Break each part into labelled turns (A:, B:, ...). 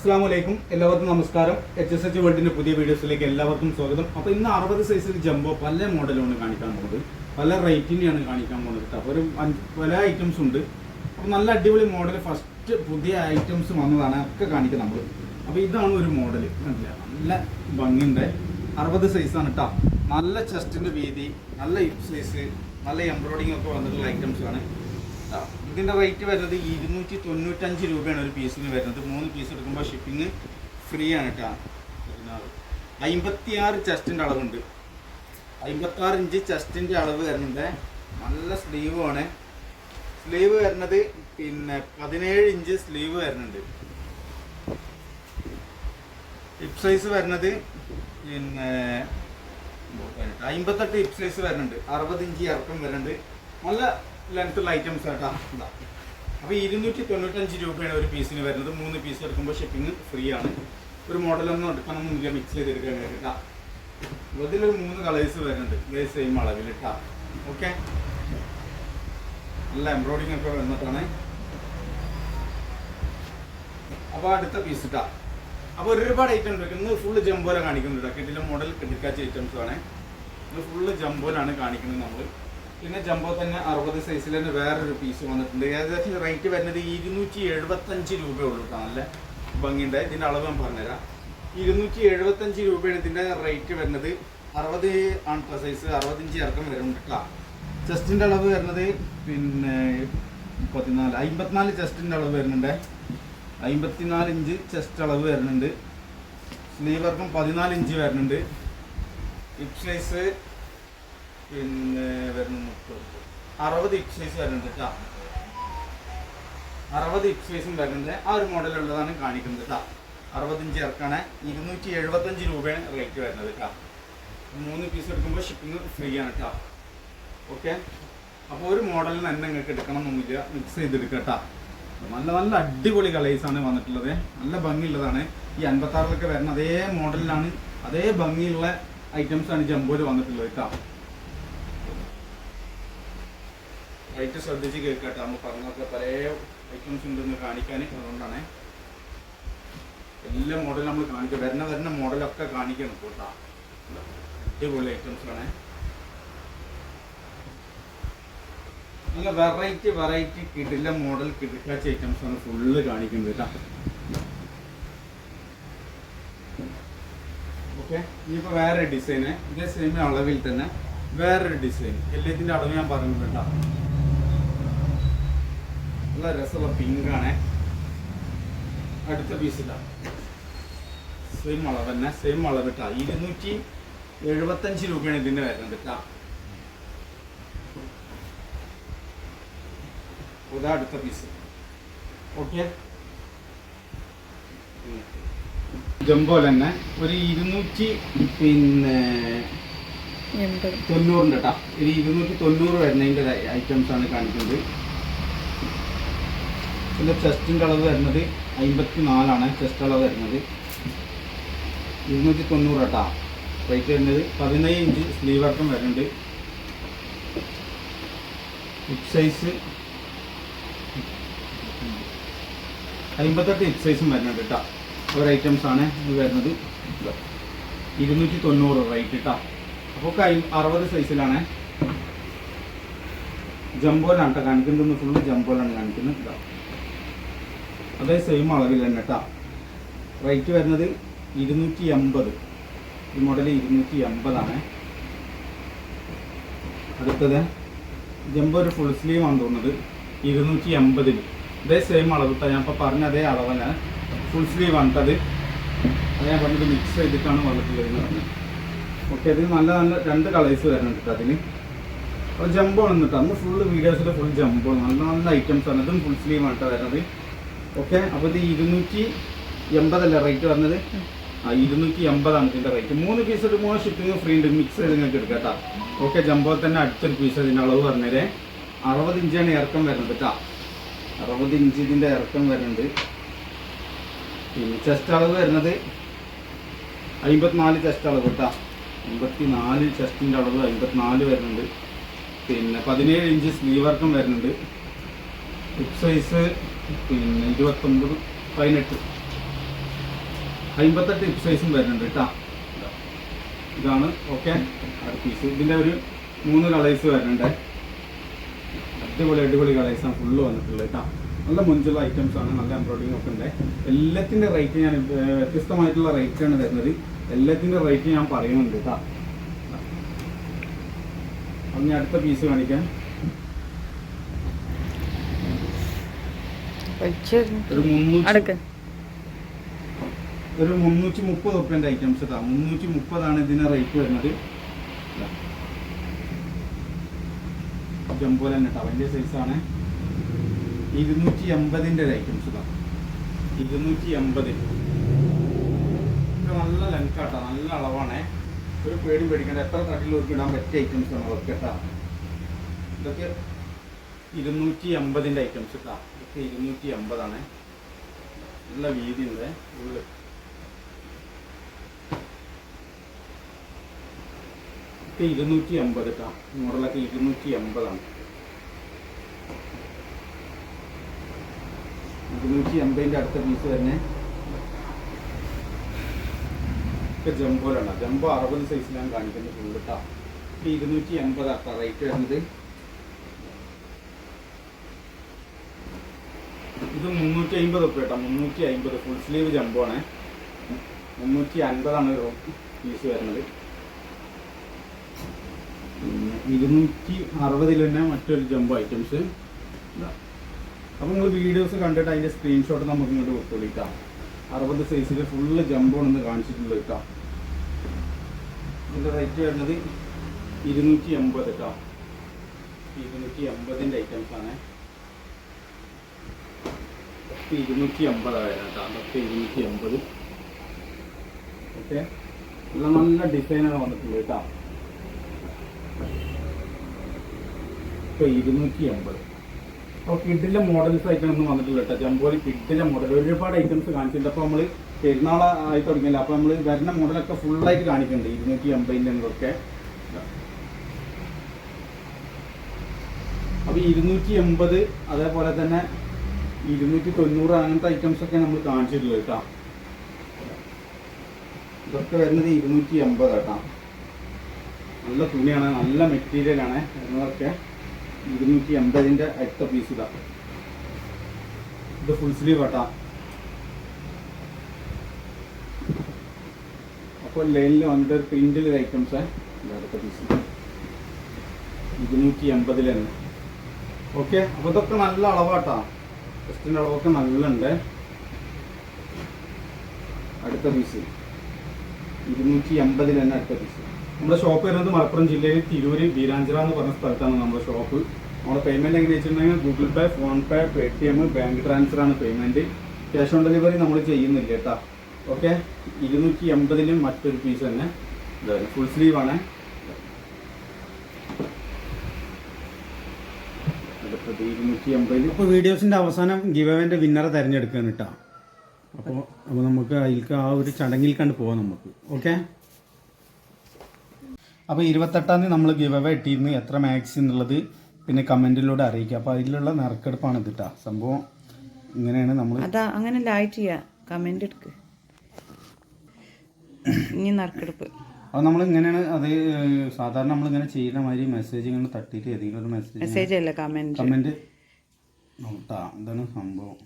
A: അസ്സാം വലൈക്കും എല്ലാവർക്കും നമസ്കാരം. എച്ച് എസ് എച്ച് വേൾഡിന്റെ പുതിയ വീഡിയോസിലേക്ക് എല്ലാവർക്കും സ്വാഗതം. അപ്പോൾ ഇന്ന് അറുപത് സൈസിൽ ജംബോ പല മോഡലാണ് കാണിക്കാൻ പോകുന്നത്. പല റേറ്റിനെയാണ് കാണിക്കാൻ പോകുന്നത് അപ്പൊ ഒരു പല ഐറ്റംസ് ഉണ്ട്. അപ്പോൾ നല്ല അടിപൊളി മോഡൽ ഫസ്റ്റ് പുതിയ ഐറ്റംസ് വന്നതാണ്. ഒക്കെ കാണിക്കുക നമ്മൾ അപ്പോൾ ഇതാണ് ഒരു മോഡൽ കണ്ടില്ല? നല്ല ഭംഗിയുണ്ട്. അറുപത് സൈസാണ് കേട്ടോ നല്ല ചെസ്റ്റിന്റെ വീതി നല്ല ഹിപ് സൈസ് നല്ല എംബ്രോയിഡിങ് ഒക്കെ വന്നിട്ടുള്ള ആണ്. ആ, ഇതിന്റെ റേറ്റ് വരുന്നത് ഇരുന്നൂറ്റി തൊണ്ണൂറ്റഞ്ച് രൂപയാണ് ഒരു പീസിന് വരുന്നത്. മൂന്ന് പീസ് എടുക്കുമ്പോൾ ഷിപ്പിംഗ് ഫ്രീ ആണ് കേട്ടോ അമ്പത്തിയാറ് ചെസ്റ്റിന്റെ അളവുണ്ട്. അമ്പത്താറ് ഇഞ്ച് ചെസ്റ്റിന്റെ അളവ് വരുന്നുണ്ട്. നല്ല സ്ലീവ് ആണ്. സ്ലീവ് വരുന്നത് പിന്നെ പതിനേഴ് ഇഞ്ച് സ്ലീവ് വരുന്നുണ്ട്. ഹിപ് സൈസ് വരുന്നത് പിന്നെ അമ്പത്തെട്ട് ഹിപ് സൈസ് വരുന്നുണ്ട്. അറുപത് ഇഞ്ച് ഇറക്കം വരുന്നുണ്ട്. നല്ല ലെങ്ത്തുള്ള ഐറ്റംസ് ഇതാ. അപ്പോൾ ഇരുന്നൂറ്റി തൊണ്ണൂറ്റഞ്ച് രൂപയാണ് ഒരു പീസിന് വരുന്നത്. മൂന്ന് പീസ് എടുക്കുമ്പോൾ ഷിപ്പിംഗ് ഫ്രീ ആണ്. ഒരു മോഡലൊന്നും എടുക്കണമെന്നില്ല മിക്സ് ചെയ്തെടുക്കാൻ കേട്ടാ ഇതിലൊരു മൂന്ന് കളേഴ്സ് വരുന്നുണ്ട്. ഇതേ സെയിം അളവിൽ കേട്ടാ ഓക്കെ നല്ല എംബ്രോയിഡിങ് ഒക്കെ വന്നിട്ടാണ്. അപ്പോൾ അടുത്ത പീസ് ഇട്ടാ അപ്പോൾ ഒരുപാട് ഐറ്റം ഉണ്ട് ഇന്ന് ഫുള്ള് ജംബോല കാണിക്കുന്നുണ്ട് കിട്ടിലെ മോഡൽ കിട്ടിക്കാച്ച ഐറ്റംസ് ആണ്. ഇത് ഫുള്ള് ജംബോലാണ് കാണിക്കുന്നത് നമ്മൾ പിന്നെ ജംബോ തന്നെ അറുപത് സൈസിൽ തന്നെ വേറൊരു പീസ് വന്നിട്ടുണ്ട്. ഏകദേശം റേറ്റ് വരുന്നത് ഇരുന്നൂറ്റി എഴുപത്തഞ്ച് രൂപയേ ഉള്ളൂ കേട്ടോ നല്ല ഭംഗിയുണ്ട്. ഇതിന്റെ അളവ് ഞാൻ പറഞ്ഞുതരാം. ഇരുന്നൂറ്റി എഴുപത്തഞ്ച് രൂപയാണ് ഇതിന്റെ റേറ്റ് വരുന്നത്. അറുപത് ആണ് സൈസ് അറുപത്തഞ്ച് ഇറക്കം വരുന്നുണ്ട് കേട്ടോ ചെസ്റ്റിന്റെ അളവ് വരുന്നത് പിന്നെ പതിനാല് അമ്പത്തിനാല് ചെസ്റ്റിന്റെ അളവ് വരുന്നുണ്ട്. അമ്പത്തിനാല് ഇഞ്ച് ചെസ്റ്റ് അളവ് വരുന്നുണ്ട്. സ്ലീവർക്കും പതിനാല് ഇഞ്ച് വരുന്നുണ്ട്. ഹിപ് സൈസ് പിന്നെ വരുന്ന മുപ്പത്. അറുപത് ഹിപ്പ് സൈസ് വരുന്നുണ്ട് കേട്ടോ അറുപത് ഹിപ്പ് സൈസും വരുന്നുണ്ട്. ആ ഒരു മോഡൽ ഉള്ളതാണ് കാണിക്കുന്നത് കേട്ടോ അറുപത്തഞ്ച് ഇറക്കാണ് ഇരുന്നൂറ്റി എഴുപത്തഞ്ച് രൂപയാണ് റേറ്റ് വരുന്നത് കേട്ടോ മൂന്ന് പീസ് എടുക്കുമ്പോൾ ഷിപ്പിംഗ് ഫ്രീ ആണ് കേട്ടോ ഓക്കെ അപ്പോൾ ഒരു മോഡലിന് തന്നെ നിങ്ങൾക്ക് എടുക്കണം എന്നൊന്നുമില്ല മിക്സ് ചെയ്തെടുക്കുക കേട്ടോ നല്ല നല്ല അടിപൊളി കളേഴ്സ് ആണ് വന്നിട്ടുള്ളത്. നല്ല ഭംഗിയുള്ളതാണ്. ഈ അൻപത്താറിലൊക്കെ വരുന്ന അതേ മോഡലിലാണ് അതേ ഭംഗിയുള്ള ഐറ്റംസ് ആണ് ജംബോയിൽ വന്നിട്ടുള്ളത് കേട്ടോ റേറ്റ് ശ്രദ്ധിച്ച് കേൾക്കട്ടെ. നമ്മൾ പറഞ്ഞൊക്കെ പല ഐറ്റംസ് ഉണ്ടെന്ന് കാണിക്കാൻ അതുകൊണ്ടാണ്. എല്ലാ മോഡലും നമ്മൾ കാണിക്കുക വരുന്ന വരുന്ന മോഡലൊക്കെ കാണിക്കണം കൂട്ടാ. അടിപൊളി ഐറ്റംസ് ആണ്. നല്ല വെറൈറ്റി വെറൈറ്റി കിടില മോഡൽ കിടക്കാച്ച ഐറ്റംസ് ആണ് ഫുള്ള് കാണിക്കുന്നത് കേട്ടോ. ഓക്കെ ഇനിയിപ്പോൾ വേറെ ഡിസൈന് ഇതേ സെയിം അളവിൽ തന്നെ വേറൊരു ഡിസൈൻ എല്ലാത്തിന്റെ അളവ് ഞാൻ പറഞ്ഞു കേട്ടോ. നല്ല രസമുള്ള പിങ്കാണേ അടുത്ത പീസ് ഇതാ. സെയിം അളവ് തന്നെ സെയിം അളവ് ഇട്ടാ. ഇരുന്നൂറ്റി എഴുപത്തഞ്ച് രൂപയാണ് ഇതിന്റെ വരുന്നത് കേട്ടോ ഇതാ അടുത്ത പീസ് ഓക്കെ ജംബോ തന്നെ ഒരു ഇരുന്നൂറ്റി പിന്നെ തൊണ്ണൂറിന്റെ കേട്ടോ ഒരു ഇരുന്നൂറ്റി തൊണ്ണൂറ് വരുന്നതിന്റെ ഐറ്റംസ് ആണ് കാണിക്കുന്നത്. പിന്നെ ചെസ്റ്റിന്റെ അളവ് വരുന്നത് അമ്പത്തി നാലാണ് ചെസ്റ്റ് അളവ് വരുന്നത്. ഇരുന്നൂറ്റി തൊണ്ണൂറ് കേട്ടോ. റേറ്റ് വരുന്നത് പതിനേഴ് ഇഞ്ച് സ്ലീവ് വർക്കും വരുന്നുണ്ട്. ഹിപ് സൈസ് അമ്പത്തെട്ട് ഹിപ് സൈസും വരുന്നുണ്ട് കേട്ടോ. ഒരു ഐറ്റംസ് ആണ് ഇത് വരുന്നത്. ഇരുന്നൂറ്റി തൊണ്ണൂറ് റേറ്റ് കേട്ടോ അപ്പോൾ കൈ അറുപത് സൈസിലാണ് ജംബോലാണ് കേട്ടോ. കാണിക്കുന്നത്. ഫുള്ള് ജംബോലാണ് കാണിക്കുന്നത്. ഇതാ അതേ സെയിം അളവിൽ തന്നെ കേട്ടോ റേറ്റ് വരുന്നത് ഇരുന്നൂറ്റി എൺപത് ഈ മോഡൽ ഇരുന്നൂറ്റി എൺപതാണ് അടുത്തത് ജംബോ ഒരു ഫുൾ സ്ലീവ് ആണ് തോന്നുന്നത്? ഇരുന്നൂറ്റി എൺപതിൽ അതേ സെയിം അളവ് കേട്ടോ ഞാൻ ഇപ്പോൾ പറഞ്ഞ അതേ അളവല്ല. ഫുൾ സ്ലീവ് ആണ് അത്. അത് ഞാൻ പറഞ്ഞത് മിക്സ് ചെയ്തിട്ടാണ് വന്നിട്ടുള്ളത് വരുന്നത് പറഞ്ഞത്. ഓക്കെ അതിന് നല്ല നല്ല രണ്ട് കളേഴ്സ് വരുന്നുണ്ട് അതിന്. അപ്പോൾ ജംബോ ആണ് കേട്ടോ അന്ന് ഫുൾ വീഡിയോസിൽ ഫുൾ ജംബോ നല്ല നല്ല ഐറ്റംസ് ആണ്. ഇതും ഫുൾ സ്ലീവ് ആണ് കേട്ടോ വരുന്നത്. ഓക്കെ അപ്പോൾ ഇത് ഇരുന്നൂറ്റി എൺപതല്ലേ റേറ്റ് വന്നത്? ആ ഇരുന്നൂറ്റി എൺപതാണ് ഇതിന്റെ റേറ്റ് മൂന്ന് പീസ് എടുക്കുമ്പോൾ ഷിപ്പിംഗ് ഫ്രീ ഉണ്ട്. മിക്സ് ചെയ്ത് നിങ്ങൾക്ക് എടുക്കാം കേട്ടോ. ഓക്കെ ജംബോ തന്നെ അടുത്തൊരു പീസ് ഇതിന്റെ അളവ് പറഞ്ഞത് അറുപത് ഇഞ്ചാണ് ഇറക്കം വരുന്നത് കേട്ടോ. അറുപത് ഇഞ്ച് ഇതിന്റെ ഇറക്കം വരുന്നുണ്ട്. പിന്നെ ചെസ്റ്റ് അളവ് വരുന്നത് അമ്പത്തിനാല് ചെസ്റ്റ് അളവ് കേട്ടോ. അമ്പത്തി നാല് ചെസ്റ്റിന്റെ അളവ് അമ്പത്തിനാല് വരുന്നുണ്ട്. പിന്നെ പതിനേഴ് ഇഞ്ച് സ്ലീവ് വരുന്നുണ്ട്. ഹിപ്പ് സൈസ് പിന്നെ ഇരുപത്തൊമ്പത് പതിനെട്ട്. അമ്പത്തെട്ട് ഹിപ് സൈസും വരുന്നുണ്ട് കേട്ടോ. ഇതാണ് ഓക്കെ അടുത്ത പീസ് ഇതിന്റെ ഒരു മൂന്ന് കളേഴ്സ് വരുന്നുണ്ട്. അടിപൊളി അടിപൊളി കളേഴ്സാണ് ഫുള്ള് വന്നിട്ടുള്ളത് കേട്ടോ. നല്ല മുഞ്ചുള്ള ഐറ്റംസ് ആണ് നല്ല എംബ്രോയിഡിംഗ് ഒക്കെ ഉണ്ട്. എല്ലാത്തിന്റെ റേറ്റ് ഞാൻ വ്യത്യസ്തമായിട്ടുള്ള റേറ്റ് ആണ് വരുന്നത് എല്ലാത്തിന്റെ റേറ്റ് ഞാൻ പറയുന്നുണ്ട് കേട്ടോ. അപ്പം ഞാൻ അടുത്ത പീസ് കാണിക്കാം. ഒരു മുന്നൂറ്റി മുപ്പത് റുപ്യന്റെ ഐറ്റംസ് ഇതാ. മുന്നൂറ്റി മുപ്പതാണ് ഇതിന് റേറ്റ് വരുന്നത്. ജംബോ തന്നെ കേട്ടോ വലിയ സൈസാണ് ഇരുന്നൂറ്റി എൺപതിന്റെ ഒരു ഐറ്റംസ് ഇതാ. ഇരുന്നൂറ്റി എൺപത്. നല്ല ലെങ്ത് ആട്ടോ. നല്ല അളവാണ്. ഒരു പേടി പേടിക്കേണ്ട. എത്ര തട്ടിൽ ഒരുക്കിടാൻ പറ്റിയ ഐറ്റംസ് ആണ് അതൊക്കെ കേട്ടോ ഇതൊക്കെ ഇരുന്നൂറ്റി എൺപതിന്റെ ഐറ്റംസ് കേട്ടോ ഇതൊക്കെ ഇരുന്നൂറ്റി എൺപതാണ് നല്ല വീതിയുണ്ട്. ഉള്ളിൽ ഒക്കെ ഇരുന്നൂറ്റി അമ്പത് കേട്ടോ മോഡലൊക്കെ ഇരുന്നൂറ്റി അമ്പതാണ് ഇരുന്നൂറ്റി അമ്പതിന്റെ അടുത്ത പീസ് തന്നെ. ഒക്കെ ജംബോയിലാണ് ജംബോ അറുപത് സൈസിലാണ് കാണിക്കുന്നത് ഫുള്ള് കേട്ടോ ഇരുന്നൂറ്റി അമ്പത് റേറ്റ് വരുന്നത്. ഇത് മുന്നൂറ്റി അമ്പത് ഉപ്പ് കേട്ടോ. മുന്നൂറ്റി അമ്പത് ഫുൾ സ്ലീവ് ജമ്പോ ആണ്. മുന്നൂറ്റി അൻപതാണ് ഒരു പീസ് വരുന്നത്. പിന്നെ ഇരുന്നൂറ്റി അറുപതിൽ തന്നെ മറ്റൊരു ജമ്പോ ഐറ്റംസ് അപ്പോൾ നിങ്ങൾ വീഡിയോസ് കണ്ടിട്ട് അതിന്റെ സ്ക്രീൻഷോട്ട് നമുക്ക് ഇങ്ങോട്ട് കൊടുത്തോളിക്കാം അറുപത് സൈസിൽ ഫുള്ള് ജംബോ ഒന്ന് കാണിച്ചിട്ടുള്ളത് കേട്ടോ. ഇതിന്റെ റേറ്റ് വരുന്നത് ഇരുന്നൂറ്റി എൺപത് കേട്ടോ. ഇരുന്നൂറ്റി എൺപതിന്റെ ഐറ്റംസ് ആണ് ഇതൊക്കെ ഇരുന്നൂറ്റി അമ്പത് വരുന്നത് കേട്ടോ. അതൊക്കെ ഇരുന്നൂറ്റി അമ്പത് ഓക്കെ. നല്ല നല്ല ഡിസൈനാണ് വന്നിട്ടുള്ളത് കേട്ടോ. ഇപ്പൊ ഇരുന്നൂറ്റി അമ്പത് അപ്പോൾ കിഡിലെ മോഡൽസ് ഐറ്റംസ് വന്നിട്ടില്ല കേട്ടോ. ജംബോയിൽ കിഡിലെ മോഡൽ ഒരുപാട് ഐറ്റംസ് കാണിച്ചിട്ടുണ്ട്. അപ്പോൾ നമ്മൾ പെരുന്നാൾ ആയി തുടങ്ങിയില്ല. അപ്പോൾ നമ്മൾ വരുന്ന മോഡലൊക്കെ ഫുള്ളായിട്ട് കാണിക്കുന്നുണ്ട് ഇരുന്നൂറ്റി എൺപതിന്റെ ഒക്കെ അപ്പോൾ ഇരുന്നൂറ്റി എൺപത് അതേപോലെ തന്നെ ഇരുന്നൂറ്റി തൊണ്ണൂറ് അങ്ങനത്തെ ഐറ്റംസ് ഒക്കെ നമ്മൾ കാണിച്ചിട്ടുള്ളത് കേട്ടോ. ഇതൊക്കെ വരുന്നത് ഇരുന്നൂറ്റി എൺപത് കേട്ടോ. നല്ല തുണിയാണ് നല്ല മെറ്റീരിയലാണ് എന്നതൊക്കെ ഇരുന്നൂറ്റി എൺപതിന്റെ അടുത്ത പീസ് ഇതാ. ഇത് ഫുൾ സ്ലീവ് കേട്ടാ അപ്പോൾ ലൈനിൽ വന്നിട്ട് പ്രിന്റിൽ ഐറ്റംസ് അടുത്ത പീസ് ഇരുന്നൂറ്റി എൺപതിൽ തന്നെ. ഓക്കെ അപ്പോൾ ഇതൊക്കെ നല്ല അളവാട്ടാ. ടെസ്റ്റിന്റെ അളവൊക്കെ നല്ല ഉണ്ട് അടുത്ത പീസ് ഇരുന്നൂറ്റി എൺപതിൽ തന്നെ അടുത്ത പീസ് നമ്മുടെ ഷോപ്പ് വരുന്നത് മലപ്പുറം ജില്ലയിൽ തിരൂര് ബീരാഞ്ചിറ എന്ന് പറഞ്ഞ സ്ഥലത്താണ് നമ്മുടെ ഷോപ്പ് നമ്മുടെ പേയ്മെന്റ് എങ്ങനെ വെച്ചിട്ടുണ്ടെങ്കിൽ Google Pay PhonePe Paytm bank transfer ആണ് പേയ്മെന്റ് ക്യാഷ് ഓൺ ഡെലിവറി നമ്മൾ ചെയ്യുന്നില്ല കേട്ടോ. ഓക്കെ ഇരുന്നൂറ്റി എൺപതിന് മറ്റൊരു പീസ് തന്നെ. ഫുൾ സ്ലീവ് ആണ്. ഇപ്പോൾ വീഡിയോസിന്റെ അവസാനം ഗിവവന്റെ വിന്നറെ തിരഞ്ഞെടുക്കുകയാണ് കേട്ടോ. അപ്പോൾ അപ്പോൾ നമുക്ക് അതിൽക്ക് ആ ഒരു ചടങ്ങിൽ കണ്ട് പോവാം നമുക്ക്. ഓക്കെ? അപ്പോൾ ഇരുപത്തെട്ടാം തീയതി നമ്മൾ ഗിവ് അവേ ഇട്ടിരുന്നു. എത്ര മാക്സ് എന്നുള്ളത് പിന്നെ കമന്റിലൂടെ അറിയിക്കുക അപ്പോൾ അതിലുള്ള നറുക്കെടുപ്പാണ് കേട്ടാ. സംഭവം ഇങ്ങനെയാണ് നമ്മൾ
B: അതാ അങ്ങനെ ലൈറ്റ് ചെയ്യാം കമന്റ് എടുക്ക്. ഇനി നറുക്കെടുപ്പ്.
A: അപ്പോൾ നമ്മൾ ഇങ്ങനെയാണ് അത് സാധാരണ നമ്മൾ ഇങ്ങനെ ചെയ്യുന്ന മാതിരി മെസ്സേജ് ഇങ്ങനെ തട്ടിയിട്ട് ഏതെങ്കിലും ഒരു മെസ്സേജ്
B: മെസ്സേജ് അല്ല കമന്റ്
A: കമന്റ് നോട്ടാ എന്താണ് സംഭവം?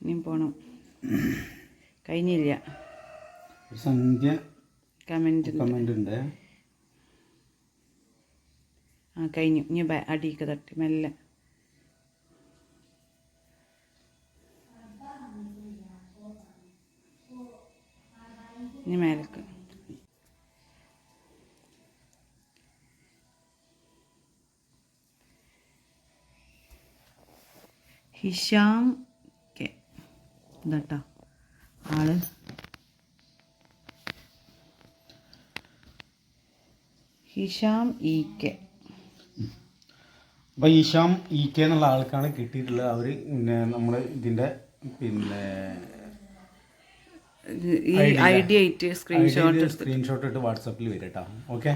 B: ഇനി പോണം. കഴിഞ്ഞില്ല.
A: ഒരു സംഖ്യ
B: കമന്റ്
A: കമന്റ് ഉണ്ട്.
B: ആ കഴിഞ്ഞു. ഇനി അടിയിക്ക് അടിക്ക് തട്ടി മെല്ലെ. ഇനി മേലക്ക്. ഹിഷാം കെ. ഇതാട്ടോ. ആൾ. Hisham E K.
A: അപ്പോൾ ഈശാം ഇ കെ എന്നുള്ള ആൾക്കാണ് കിട്ടിയിട്ടുള്ളത്. അവർ പിന്നെ നമ്മൾ ഇതിന്റെ പിന്നെ
B: ഈ ഐ ഡി ആയിട്ട് സ്ക്രീൻഷോട്ട്
A: സ്ക്രീൻഷോട്ട് ഇട്ട് വാട്സപ്പിൽ വരും കേട്ടോ ഓക്കെ